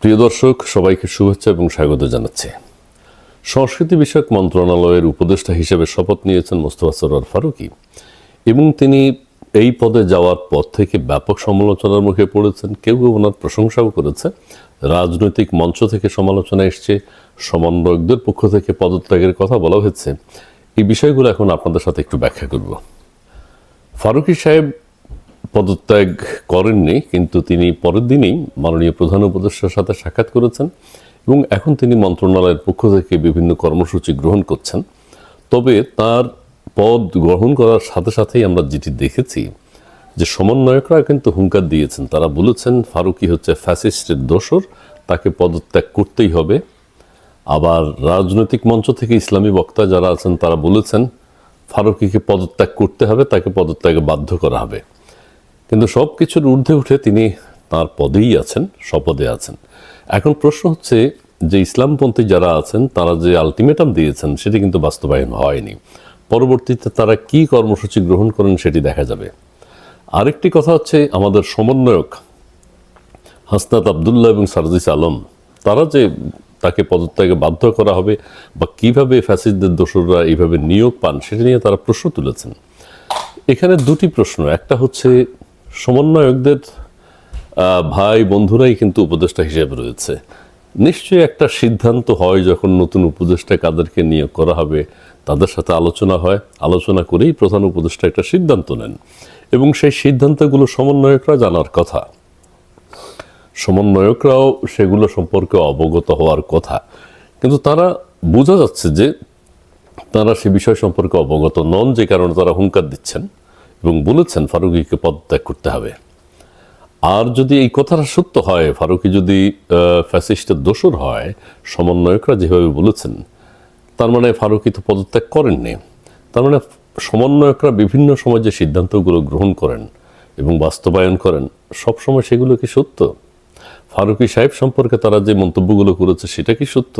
প্রিয় দর্শক, সবাইকে শুভেচ্ছা এবং স্বাগত জানাচ্ছি। সংস্কৃতি বিষয়ক মন্ত্রণালয়ের উপদেষ্টা হিসেবে শপথ নিয়েছেন মোস্তফা সরোয়ার ফারুকী এবং তিনি এই পদে যাওয়ার পর থেকে ব্যাপক সমালোচনার মুখে পড়েছেন, কেউ কেউ ওনার প্রশংসাও করেছে। রাজনৈতিক মঞ্চ থেকে সমালোচনা এসছে, সমন্বয়কদের পক্ষ থেকে পদত্যাগের কথা বলা হয়েছে। এই বিষয়গুলো এখন আপনাদের সাথে একটু ব্যাখ্যা করব। ফারুকী সাহেব পদত্যাগ করেননি, কিন্তু তিনি পরের দিনই মাননীয় প্রধান উপদেষ্টার সাথে সাক্ষাৎ করেছেন এবং এখন তিনি মন্ত্রণালয়ের পক্ষ থেকে বিভিন্ন কর্মসূচি গ্রহণ করছেন। তবে তার পদ গ্রহণ করার সাথে সাথেই আমরা যেটি দেখেছি, যে সমন্বয়করা কিন্তু হুঙ্কার দিয়েছেন। তারা বলেছেন, ফারুকি হচ্ছে ফ্যাসিস্টের দোসর, তাকে পদত্যাগ করতেই হবে। আবার রাজনৈতিক মঞ্চ থেকে ইসলামী বক্তা যারা আছেন, তারা বলেছেন, ফারুকিকে পদত্যাগ করতে হবে, তাকে পদত্যাগে বাধ্য করা হবে। কিন্তু সব কিছুর ঊর্ধ্বে উঠে তিনি তার পদেই আছেন শপদে আছেন। এখন প্রশ্ন হচ্ছে যে ইসলামপন্থী যারা আছেন, তারা যে আলটিমেটাম দিয়েছেন, সেটি কিন্তু বাস্তবায়ন হয়নি। পরবর্তীতে তারা কি কর্মসূচি গ্রহণ করেন, সেটি দেখা যাবে। আরেকটি কথা হচ্ছে, আমাদের সমন্বয়ক হাসনাত আবদুল্লাহ এবং সারজিস আলম, তারা যে তাকে পদত্যাগে বাধ্য করা হবে বা কীভাবে ফ্যাসিস্টদের দোসররা এইভাবে নিয়োগ পান, সেটা নিয়ে তারা প্রশ্ন তুলেছেন। এখানে দুটি প্রশ্ন। একটা হচ্ছে সমন্বয়কদের ভাই বন্ধুরাই কিন্তু উপদেষ্টা হিসেবে রয়েছে। নিশ্চয়ই একটা সিদ্ধান্ত হয় যখন নতুন উপদেষ্টা কাদেরকে নিয়োগ করা হবে, তাদের সাথে আলোচনা হয়। আলোচনা করেই প্রধান উপদেষ্টা একটা সিদ্ধান্ত নেন এবং সেই সিদ্ধান্তগুলো সমন্বয়করা জানার কথা। সমন্বয়করাও সেগুলো সম্পর্কে অবগত হওয়ার কথা। কিন্তু তারা বোঝা যাচ্ছে যে তারা সে বিষয় সম্পর্কে অবগত নন, যে কারণে তারা হুঙ্কার দিচ্ছেন। এবং বলেছেন, ফারুকিকে পদত্যাগ করতে হবে। আর যদি এই কথাটা সত্য হয়, ফারুকি যদি ফ্যাসিস্টের দোষর হয়, সমন্বয়করা যেভাবে বলেছেন, তার মানে ফারুকি তো পদত্যাগ করেননি। তার মানে সমন্বয়করা বিভিন্ন সময় যে সিদ্ধান্তগুলো গ্রহণ করেন এবং বাস্তবায়ন করেন, সবসময় সেগুলো কি সত্য? ফারুকি সাহেব সম্পর্কে তারা যে মন্তব্যগুলো করেছে, সেটা কি সত্য?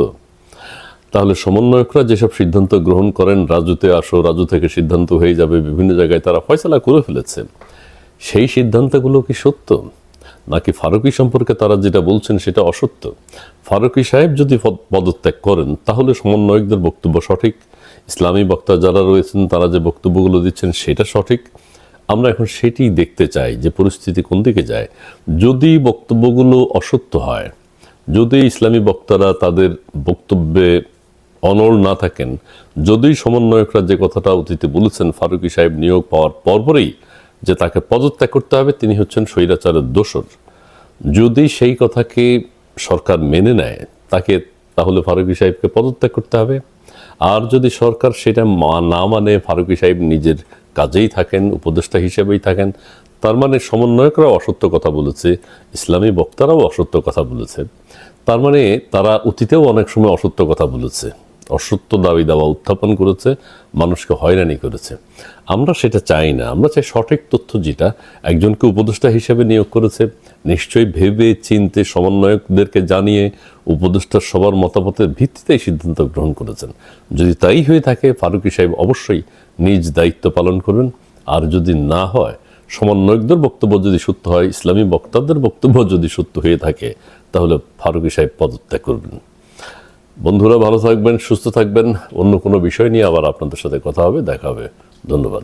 তাহলে সমন্বয়করা যেসব সিদ্ধান্ত গ্রহণ করেন রাজুতে আসো, রাজু থেকে সিদ্ধান্ত হয়ে যাবে, বিভিন্ন জায়গায় তারা ফয়সলা করে ফেলেছে। সেই সিদ্ধান্তগুলো কি সত্য? নাকি ফারুকি সম্পর্কে তারা যেটা বলছেন সেটা অসত্য? ফারুকি সাহেব যদি পদ- পদত্যাগ করেন, তাহলে সমন্বয়কদের বক্তব্য সঠিক? ইসলামী বক্তা যারা রয়েছেন, তারা যে বক্তব্যগুলো দিচ্ছেন সেটা সঠিক? আমরা এখন সেটি দেখতে চাই যে পরিস্থিতি কোন দিকে যায়। যদি বক্তব্যগুলো অসত্য হয়, যদি ইসলামী বক্তারা তাদের বক্তব্যে অনড় না থাকেন। যদি সমন্বয়করা যে কথাটা অতীতে বলেছেন, ফারুকি সাহেব নিয়োগ পাওয়ার পরপরই যে তাকে পদত্যাগ করতে হবে, তিনি হচ্ছেন স্বৈরাচারের দোসর যদি সেই কথাকে সরকার মেনে নেয়, তাকে তাহলে ফারুকি সাহেবকে পদত্যাগ করতে হবে। আর যদি সরকার সেটা না মানে ফারুকি সাহেব নিজের কাজেই থাকেন, উপদেষ্টা হিসেবেই থাকেন, তার মানে সমন্বয়করাও অসত্য কথা বলেছে, ইসলামী বক্তারাও অসত্য কথা বলেছে। তার মানে তারা অতীতেও অনেক সময় অসত্য কথা বলেছে। অসত্য দাবি দাওয়া উত্থাপন করেছে, মানুষকে হয়রানি করেছে। আমরা সেটা চাই না। আমরা চাই সঠিক তথ্য যেটা একজনকে উপদেষ্টা হিসেবে নিয়োগ করেছে, নিশ্চয়ই ভেবে চিনতে সমন্বয়কদেরকে জানিয়ে উপদেষ্টার সবার মতামতের ভিত্তিতেই সিদ্ধান্ত গ্রহণ করেছেন। যদি তাই হয়ে থাকে, ফারুকি সাহেব অবশ্যই নিজ দায়িত্ব পালন করবেন। আর যদি না হয়, সমন্বয়কদের বক্তব্য যদি সত্য হয়, ইসলামী বক্তাদের বক্তব্য যদি সত্য হয়ে থাকে, তাহলে ফারুকি সাহেব পদত্যাগ করবেন। বন্ধুরা ভালো থাকবেন, সুস্থ থাকবেন। অন্য কোনো বিষয় নিয়ে আবার আপনাদের সাথে কথা হবে, দেখা হবে। ধন্যবাদ।